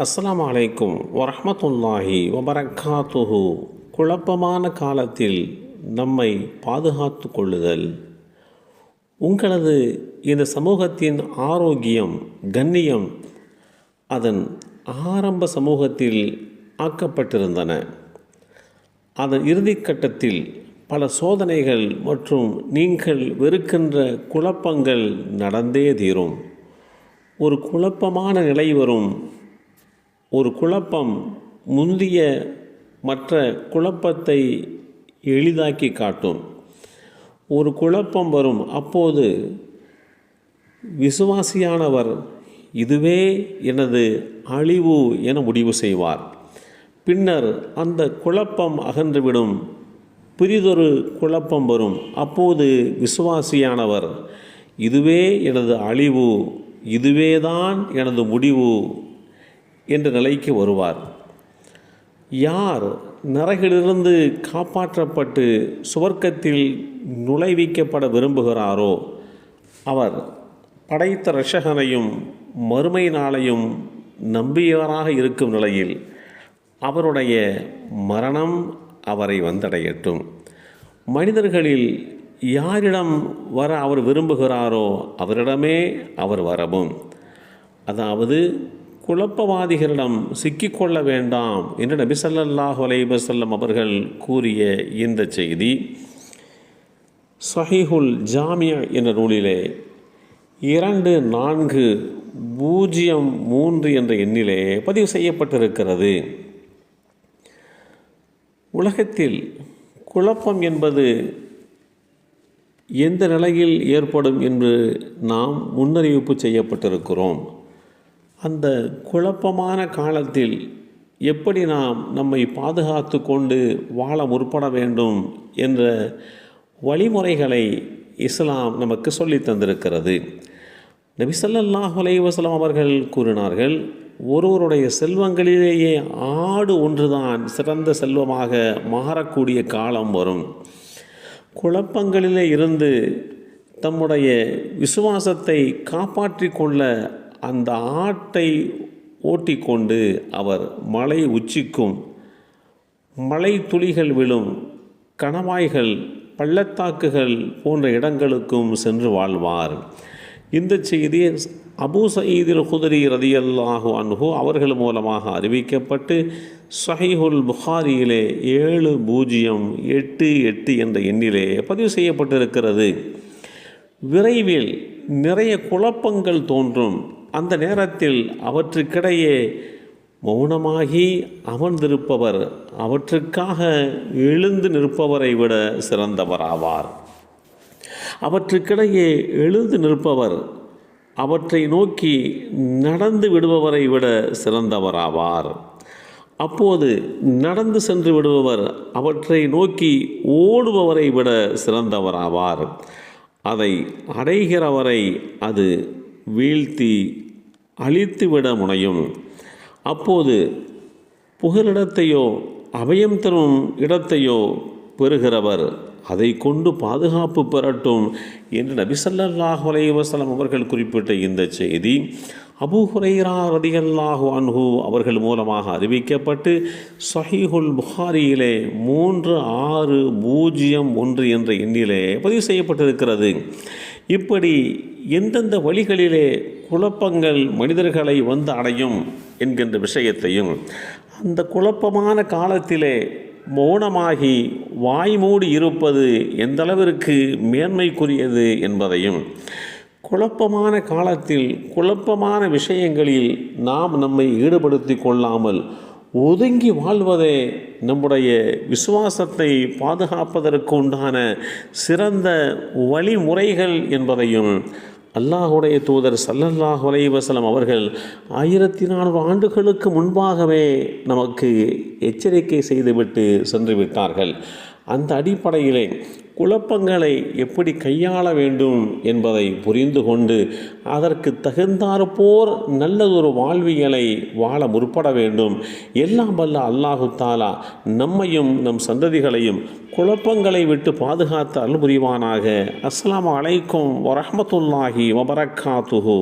அஸ்லாம் அலைக்கும் வரமத்துல்லாஹி வபரக்காத்துஹு. குழப்பமான காலத்தில் நம்மை பாதுகாத்து கொள்ளுதல். உங்களது இந்த சமூகத்தின் ஆரோக்கியம் கண்ணியம் அதன் ஆரம்ப சமூகத்தில் ஆக்கப்பட்டிருந்தன. அதன் இறுதிக்கட்டத்தில் பல சோதனைகள் மற்றும் நீங்கள் வெறுக்கின்ற குழப்பங்கள் நடந்தே தீரும். ஒரு குழப்பமான நிலை வரும். ஒரு குழப்பம் முந்திய மற்ற குழப்பத்தை எளிதாக்கி காட்டும். ஒரு குழப்பம் வரும். அப்போது விசுவாசியானவர் இதுவே எனது அழிவு என முடிவு செய்வார். பின்னர் அந்த குழப்பம் அகன்றுவிடும். பிரிதொரு குழப்பம் வரும். அப்போது விசுவாசியானவர் இதுவே எனது அழிவு இதுவேதான் எனது முடிவு என்ற நிலைக்கு வருவார். யார் நரகிலிருந்து காப்பாற்றப்பட்டு சுவர்க்கத்தில் நுழைவிக்கப்பட விரும்புகிறாரோ அவர் படைத்த ரஷகனையும் மறுமை நாளையும் நம்பியவராக இருக்கும் நிலையில் அவருடைய மரணம் அவரை வந்தடையட்டும். மனிதர்களில் யாரிடம் வர அவர் விரும்புகிறாரோ அவரிடமே அவர் வரவும். அதாவது குழப்பவாதிகளிடம் சிக்கிக்கொள்ள வேண்டாம் என்று நபி ஸல்லல்லாஹு அலைஹி அவர்கள் கூறிய இந்த செய்தி. சஹிஹுல் ஜாமியா என்ற நூலிலே இரண்டு நான்கு பூஜ்ஜியம் மூன்று என்ற எண்ணிலே பதிவு செய்யப்பட்டிருக்கிறது. உலகத்தில் குழப்பம் என்பது எந்த நிலையில் ஏற்படும் என்று நாம் முன்னறிவிப்பு செய்யப்பட்டிருக்கிறோம். அந்த குழப்பமான காலத்தில் எப்படி நாம் நம்மை பாதுகாத்து கொண்டு வாழ முற்பட வேண்டும் என்ற வழிமுறைகளை இஸ்லாம் நமக்கு சொல்லி தந்திருக்கிறது. நபிசல்லாஹ் ஸல்லல்லாஹு அவர்கள் கூறினார்கள் ஒருவருடைய செல்வங்களிலேயே ஆடு ஒன்றுதான் சிறந்த செல்வமாக மாறக்கூடிய காலம் வரும். குழப்பங்களிலே இருந்து தம்முடைய விசுவாசத்தை காப்பாற்றிக் கொள்ள அந்த ஆட்டை ஓட்டிக்கொண்டு அவர் மலை உச்சிக்கும். மலை துளிகள் விழும். கணவாய்கள் பள்ளத்தாக்குகள் போன்ற இடங்களுக்கும் சென்று வாழ்வார். இந்த செய்தி அபு சயீதில் குதிரி ரதியல்லாஹு அன்ஹு அவர்கள் மூலமாக அறிவிக்கப்பட்டு சஹிஹுல் புகாரியிலே ஏழு பூஜ்ஜியம் எட்டு எட்டு என்ற எண்ணிலே பதிவு செய்யப்பட்டிருக்கிறது. விரைவில் நிறைய குழப்பங்கள் தோன்றும். அந்த நேரத்தில் அவற்றுக்கிடையே மௌனமாகி அமர்ந்திருப்பவர் அவற்றுக்காக எழுந்து நிற்பவரை விட சிறந்தவராவார். அவற்றுக்கிடையே எழுந்து நிற்பவர் அவற்றை நோக்கி நடந்து விடுபவரை விட சிறந்தவராவார். அப்போது நடந்து சென்று விடுபவர் அவற்றை நோக்கி ஓடுபவரை விட சிறந்தவராவார். அதை அடைகிறவரை அது வீழ்த்தி அழித்துவிட முனையும். அப்போது புகலிடத்தையோ அபயம் தரும் இடத்தையோ பெறுகிறவர் அதை கொண்டு பாதுகாப்பு பெறட்டும் என்று நபிசல்லாஹ் ஸல்லல்லாஹு அவர்கள் குறிப்பிட்ட இந்த செய்தி. அபூ ஹுரைரா ரதியல்லாஹு அன்ஹு அவர்கள் மூலமாக அறிவிக்கப்பட்டு சஹீஹுல் புகாரியிலே மூன்று ஆறு பூஜ்ஜியம் ஒன்று என்ற எண்ணிலே பதிவு செய்யப்பட்டிருக்கிறது. இப்படி எந்தெந்த வழிகளிலே குழப்பங்கள் மனிதர்களை வந்து அடையும் என்கின்ற விஷயத்தையும் அந்த குழப்பமான காலத்திலே மௌனமாகி வாய்மூடி இருப்பது எந்தளவிற்கு மேன்மைக்குரியது என்பதையும் குழப்பமான காலத்தில் குழப்பமான விஷயங்களில் நாம் நம்மை ஈடுபடுத்தி கொள்ளாமல் ஒதுங்கி வாழ்வதே நம்முடைய விசுவாசத்தை பாதுகாப்பதற்கு உண்டான சிறந்த வழிமுறைகள் என்பதையும் அல்லாஹுடைய தூதர் சல்லல்லாஹ் வலைவசலம் அவர்கள் ஆயிரத்தி நானூறு ஆண்டுகளுக்கு முன்பாகவே நமக்கு எச்சரிக்கை செய்துவிட்டு சென்று விட்டார்கள். அந்த அடிப்படையிலே குழப்பங்களை எப்படி கையாள வேண்டும் என்பதை புரிந்து கொண்டு அதற்கு தகுந்தாற்போர் நல்லதொரு வாழ்வியலை வாழ முற்பட வேண்டும். எல்லாம் வல்ல அல்லாஹு தாலா நம்மையும் நம் சந்ததிகளையும் குழப்பங்களை விட்டு பாதுகாத்து அல்புரிவானாக அஸ்லாம் அலைக்கும் வரமத்துல்லாஹி வபரக்காத்துஹு.